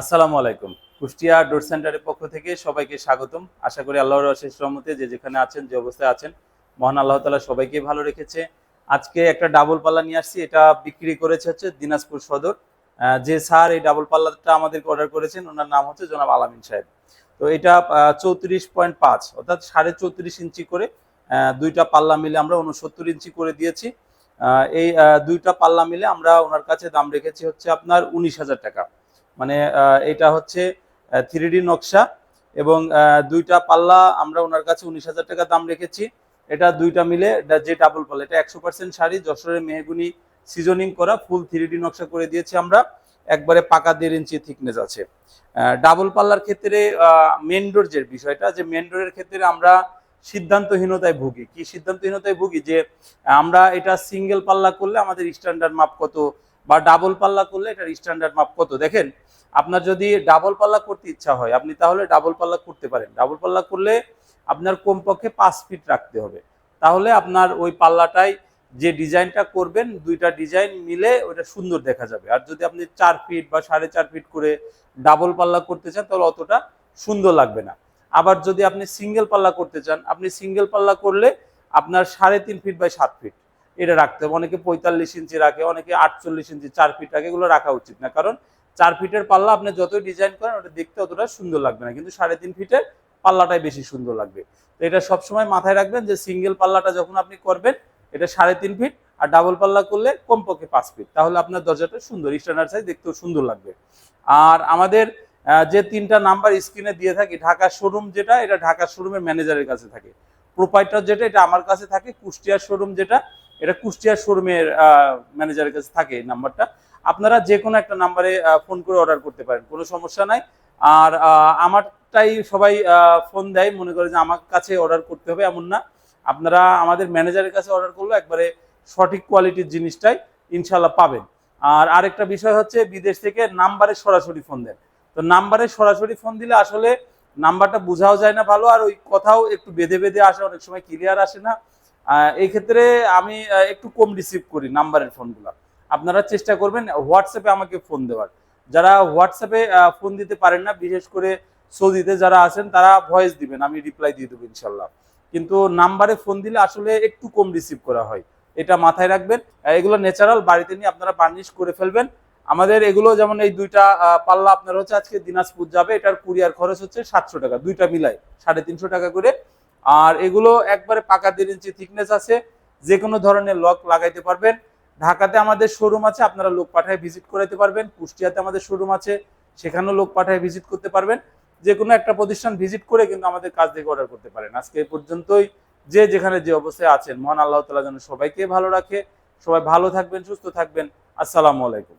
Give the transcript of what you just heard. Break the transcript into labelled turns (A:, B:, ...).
A: আসসালামু আলাইকুম। কুষ্টিয়া ডোর সেন্টারের পক্ষ থেকে সবাইকে স্বাগতম। আশা করি আল্লাহর অশেষ রহমতে যে যেখানে আছেন, যে অবস্থায় আছেন, মহান আল্লাহ তালা সবাইকে ভালো রেখেছে। আজকে একটা ডাবল পাল্লা নিয়ে আসছি। এটা বিক্রি করেছে হচ্ছে দিনাজপুর সদর। যে স্যার এই ডাবল পাল্লাটা আমাদেরকে অর্ডার করেছেন, ওনার নাম হচ্ছে জনাব আলামিন সাহেব। তো এটা চৌত্রিশ পয়েন্ট পাঁচ, অর্থাৎ সাড়ে চৌত্রিশ ইঞ্চি করে দুইটা পাল্লা মিলে আমরা উনসত্তর ইঞ্চি করে দিয়েছি। এই দুইটা পাল্লা মিলে আমরা ওনার কাছে দাম রেখেছি হচ্ছে আপনার উনিশ হাজার টাকা। মানে এটা হচ্ছে থ্রি নকশা এবং দুইটা পাল্লা আমরা ওনার কাছে উনিশ হাজার টাকা দাম রেখেছি। এটা দুইটা মিলে যে ডাবল পাল্লা, এটা একশো পার্সেন্ট শাড়ি, যশোরের মেহগুনি সিজনিং করা ফুল থ্রি নকশা করে দিয়েছি আমরা। একবারে পাকা দেড় ইঞ্চি থিকনেস আছে। ডাবল পাল্লার ক্ষেত্রে মেন ডোর যে বিষয়টা, যে মেন ডোরের ক্ষেত্রে আমরা সিদ্ধান্তহীনতায় ভুগি। কি সিদ্ধান্তহীনতায় ভুগি? যে আমরা এটা সিঙ্গেল পাল্লা করলে আমাদের স্ট্যান্ডার্ড মাপ কত? বা ডাবল পাল্লা করলে এটার স্ট্যান্ডার্ড মাপ কত? দেখেন, আপনার যদি ডাবল পাল্লা করতে ইচ্ছা হয়, আপনি তাহলে ডাবল পাল্লা করতে পারেন। ডাবল পাল্লা করলে আপনার কমপক্ষে পাঁচ ফিট রাখতে হবে। তাহলে আপনার ওই পাল্লাটাই যে ডিজাইনটা করবেন, দুইটা ডিজাইন মিলে ওটা সুন্দর দেখা যাবে। আর যদি আপনি চার ফিট বা সাড়ে চার ফিট করে ডাবল পাল্লা করতে চান, তাহলে অতটা সুন্দর লাগবে না। আবার যদি আপনি সিঙ্গেল পাল্লা করতে চান, আপনি সিঙ্গেল পাল্লা করলে আপনার সাড়ে তিন ফিট বাই সাত ফিট এটা রাখতে হবে। অনেকে পঁয়তাল্লিশ ইঞ্চি রাখে, অনেকে আটচল্লিশ ইঞ্চি, চার ফিট রাখে, এগুলো রাখা উচিত না। কারণ চার ফিটের পাল্লা আপনি যতই ডিজাইন করেন, ওটা দেখতে অতটা সুন্দর লাগবে না। কিন্তু সাড়ে তিন ফিটের পাল্লাটাই বেশি সুন্দর লাগবে। তো এটা সবসময় মাথায় রাখবেন যে সিঙ্গেল পাল্লাটা যখন আপনি করবেন, এটা সাড়ে তিন ফিট আর ডাবল পাল্লা করলে কমপক্ষে পাঁচ ফিট তাহলে আপনার দরজাটা সুন্দর স্ট্যান্ডার্ড সাইজ দেখতেও সুন্দর লাগবে। আর আমাদের যে তিনটা নাম্বার স্ক্রিনে দিয়ে থাকি, ঢাকা শোরুম যেটা, এটা ঢাকা শোরুমের ম্যানেজারের কাছে থাকে। প্রোপাইটার যেটা, এটা আমার কাছে থাকে। কুষ্টিয়ার শোরুম যেটা এটা কুষ্টিয়া শোরুমের ম্যানেজারের কাছে থাকে নাম্বারটা আপনারা যে কোনো একটা নাম্বারে ফোন করে অর্ডার করতে পারেন, কোনো সমস্যা নাই। আর আমারটাই সবাই ফোন দেয়, মনে করে যে আমার কাছে অর্ডার করতে হবে, এমন না। আপনারা আমাদের ম্যানেজারের কাছে অর্ডার করলে একবারে সঠিক কোয়ালিটির জিনিসটাই ইনশাল্লাহ পাবেন। আর আরেকটা বিষয় হচ্ছে, বিদেশ থেকে নাম্বারে সরাসরি ফোন দেন। তো নাম্বারে সরাসরি ফোন দিলে আসলে নাম্বারটা বোঝাও যায় না ভালো, আর ওই কথাও একটু বেঁধে বেঁধে আসে, অনেক সময় ক্লিয়ার আসে না। এই ক্ষেত্রে আমি একটু কম রিসিভ করি নাম্বারের ফোনগুলো আপনারা চেষ্টা করবেন হোয়াটসঅ্যাপে আমাকে ফোন দেওয়ার। যারা হোয়াটসঅ্যাপে ফোন দিতে পারেন না, বিশেষ করে সৌদিতে যারা আছেন, তারা ভয়েস দিবেন, আমি রিপ্লাই দিয়ে দেবো ইনশাল্লাহ। কিন্তু নাম্বারে ফোন দিলে আসলে একটু কম রিসিভ করা হয়। এটা মাথায় রাখবেন। এগুলো ন্যাচারাল বাড়িতে নিয়ে আপনারা বার্নিশ করে ফেলবেন। আমাদের এগুলো যেমন এই দুইটা পাল্লা আপনার হচ্ছে আজকে দিনাজপুর যাবে, এটার কুরিয়ার খরচ হচ্ছে সাতশো টাকা, দুইটা মিলাই সাড়ে তিনশো টাকা করে। আর এগুলো একবারে পাকা দেড় ইঞ্চি থিকনেস আছে যে কোনো ধরনের লক লাগাইতে পারবেন। ঢাকাতে আমাদের শোরুম আছে, আপনারা লোক পাঠায় ভিজিট করাতে পারবেন। কুষ্টিয়াতে আমাদের শোরুম আছে, সেখানেও লোক পাঠায় ভিজিট করতে পারবেন। যে কোনো একটা প্রতিষ্ঠান ভিজিট করে কিন্তু আমাদের কাজ থেকে অর্ডার করতে পারেন। আজকে এই পর্যন্তই। যে যেখানে যে অবস্থায় আছেন, মহান আল্লাহ তালা যেন সবাইকে ভালো রাখে। সবাই ভালো থাকবেন, সুস্থ থাকবেন। আসসালামু আলাইকুম।